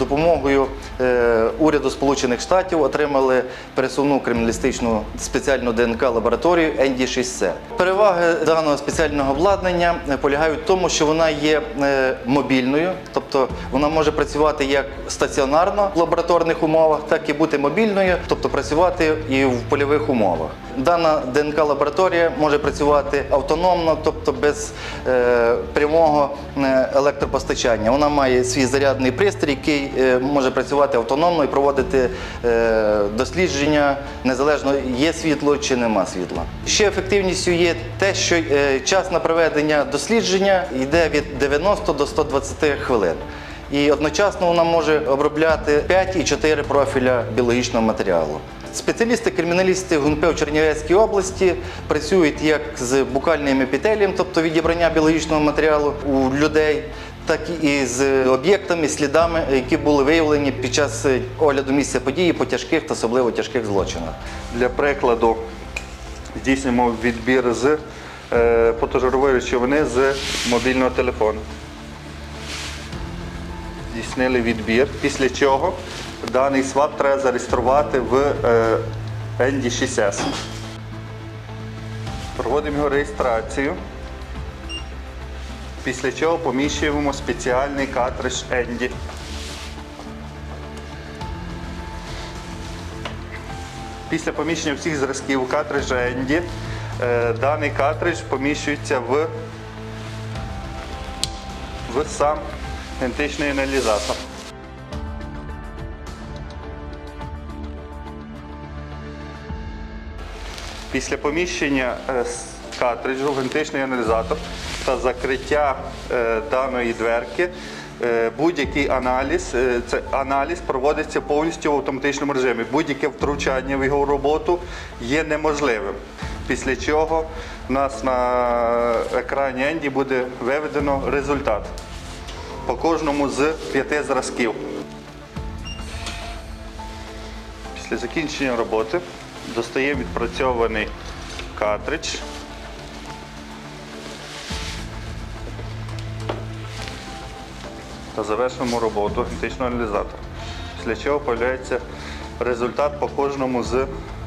допомогою е, уряду Сполучених Штатів отримали пересувну криміналістичну спеціальну ДНК лабораторію ND6C. Переваги даного спеціального обладнання полягають в тому, що вона є е, мобільною, тобто вона може працювати як стаціонарно в лабораторних умовах, так і бути мобільною, тобто працювати і в польових умовах. Дана ДНК лабораторія може працювати автономно, тобто без е, прямого е, електропостачання. Вона має свій зарядний пристрій, який е, може працювати автономно і проводити дослідження незалежно є світло чи нема світла. Ще ефективністю є те, що час на проведення дослідження йде від 90 до 120 хвилин. І одночасно вона може обробляти 5 і 4 профіля біологічного матеріалу. Спеціалісти-криміналісти ГУНП в Чернівецькій області працюють як з букальним епітелієм, тобто відібрання біологічного матеріалу у людей, так і з об'єктами, слідами, які були виявлені під час огляду місця події по тяжких та особливо тяжких злочинах. Для прикладу здійснюємо відбір з е, потожирової речовини з мобільного телефону. Здійснили відбір, після чого даний свап треба зареєструвати в е, ND6S. Проводимо його реєстрацію. Після чого поміщуємо спеціальний картридж ND. Після поміщення всіх зразків картриджа Енді даний картридж поміщується в, в сам генетичний аналізатор. Після поміщення е, картриджу в генетичний аналізатор та закриття е, даної дверки, е, будь-який аналіз, аналіз проводиться повністю в автоматичному режимі. Будь-яке втручання в його роботу є неможливим. Після чого у нас на екрані Енді буде виведено результат по кожному з п'яти зразків. Після закінчення роботи достаємо відпрацьований картридж. Та завершуємо роботу генетичного аналізатора. Після чого з'являється результат по кожному з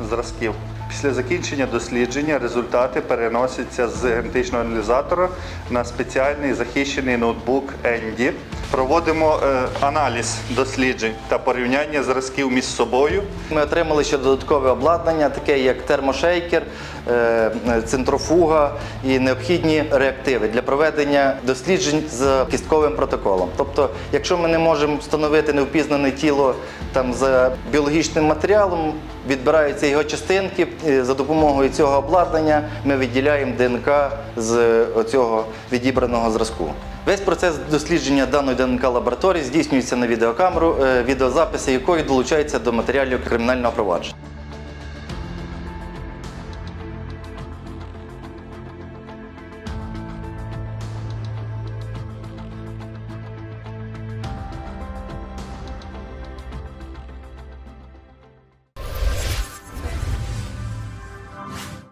зразків. Після закінчення дослідження результати переносяться з генетичного аналізатора на спеціальний захищений ноутбук Енді. Проводимо е, аналіз досліджень та порівняння зразків між собою Ми отримали ще додаткове обладнання, таке як термошейкер, е, центрофуга і необхідні реактиви для проведення досліджень з кістковим протоколом. Тобто, якщо ми не можемо встановити невпізнане тіло там за біологічним матеріалом, відбираються його частинки. За допомогою цього обладнання ми відділяємо ДНК з цього відібраного зразку. Весь процес дослідження даної ДНК лабораторії здійснюється на відеокамеру, е, відеозаписи якої долучаються до матеріалів кримінального провадження.